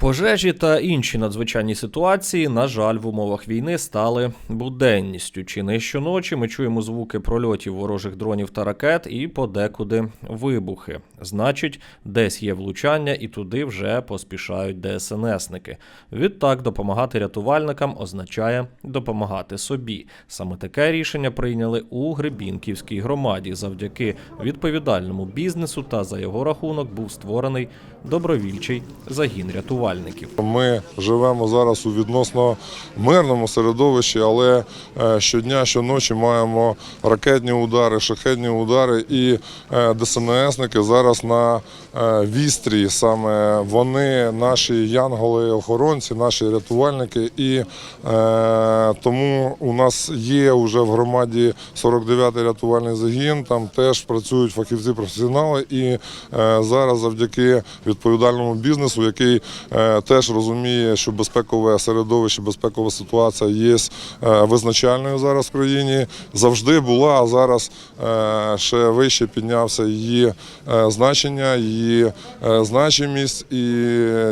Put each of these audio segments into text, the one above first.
Пожежі та інші надзвичайні ситуації, на жаль, в умовах війни стали буденністю. Чи не щоночі ми чуємо звуки прольотів ворожих дронів та ракет і подекуди вибухи. Значить, десь є влучання, і туди вже поспішають ДСНСники. Відтак, допомагати рятувальникам означає допомагати собі. Саме таке рішення прийняли у Гребінківській громаді. Завдяки відповідальному бізнесу та за його рахунок був створений добровільчий загін рятувальників. Ми живемо зараз у відносно мирному середовищі, але е, щодня, щоночі маємо ракетні удари, шахетні удари, і е, ДСНСники зараз на е, вістрі. Саме вони, наші янголи-охоронці, наші рятувальники. І тому у нас є вже в громаді 49-й рятувальний загін. Там теж працюють фахівці професіонали. І зараз завдяки відповідальному бізнесу, який теж розуміє, що безпекове середовище, безпекова ситуація є е, визначальною зараз в країні. Завжди була, а зараз е, ще вище піднявся її е, значення, її е, значимість. І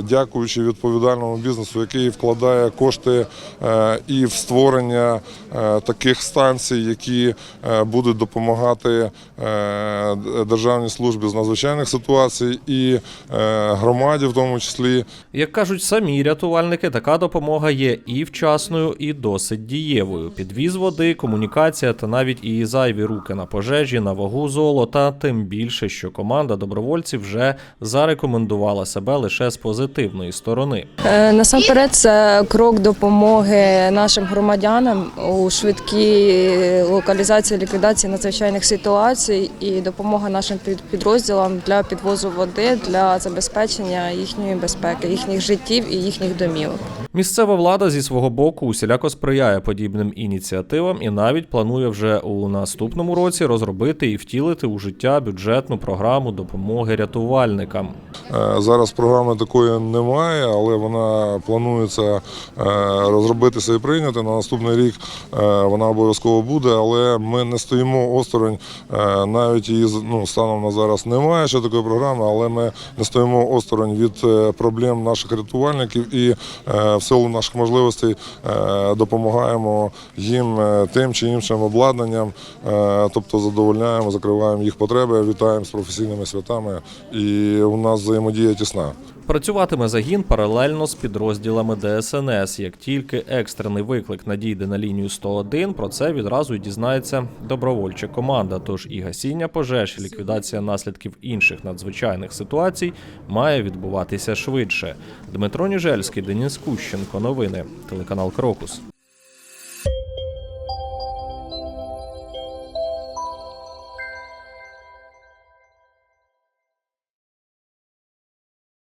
дякуючи відповідальному бізнесу, який вкладає кошти е, і в створення е, таких станцій, які е, будуть допомагати е, державній службі з надзвичайних ситуацій і е, громаді, в тому числі. Як кажуть самі рятувальники, така допомога є і вчасною, і досить дієвою. Підвіз води, комунікація та навіть і зайві руки на пожежі, на вагу золота. Тим більше, що команда добровольців вже зарекомендувала себе лише з позитивної сторони. Е, Насамперед, це крок допомоги нашим громадянам у швидкій локалізації ліквідації надзвичайних ситуацій і допомога нашим під- підрозділам для підвозу води для забезпечення їхньої безпеки, їхніх життів і їхніх домівок. Місцева влада зі свого боку усіляко сприяє подібним ініціативам і навіть планує вже у наступному році розробити і втілити у життя бюджетну програму допомоги рятувальникам. Е, Зараз програми такої немає, але вона планується е, розробитися і прийняти. На наступний рік е, вона обов'язково буде, але ми не стоїмо осторонь. Навіть її ну, станом на зараз немає ще такої програми, але ми не стоїмо осторонь від проблем наших рятувальників і в силу наших можливостей е, допомагаємо їм е, тим чи іншим обладнанням, е, тобто задовольняємо, закриваємо їх потреби, вітаємо з професійними святами. І у нас взаємодія тісна. Працюватиме загін паралельно з підрозділами ДСНС. Як тільки екстрений виклик надійде на лінію 101, про це відразу й дізнається добровольча команда. Тож і гасіння пожеж, і ліквідація наслідків інших надзвичайних ситуацій має відбуватися швидше. Дмитро Ніжельський, Деніс Кущенко. Новини. Телеканал Крокус.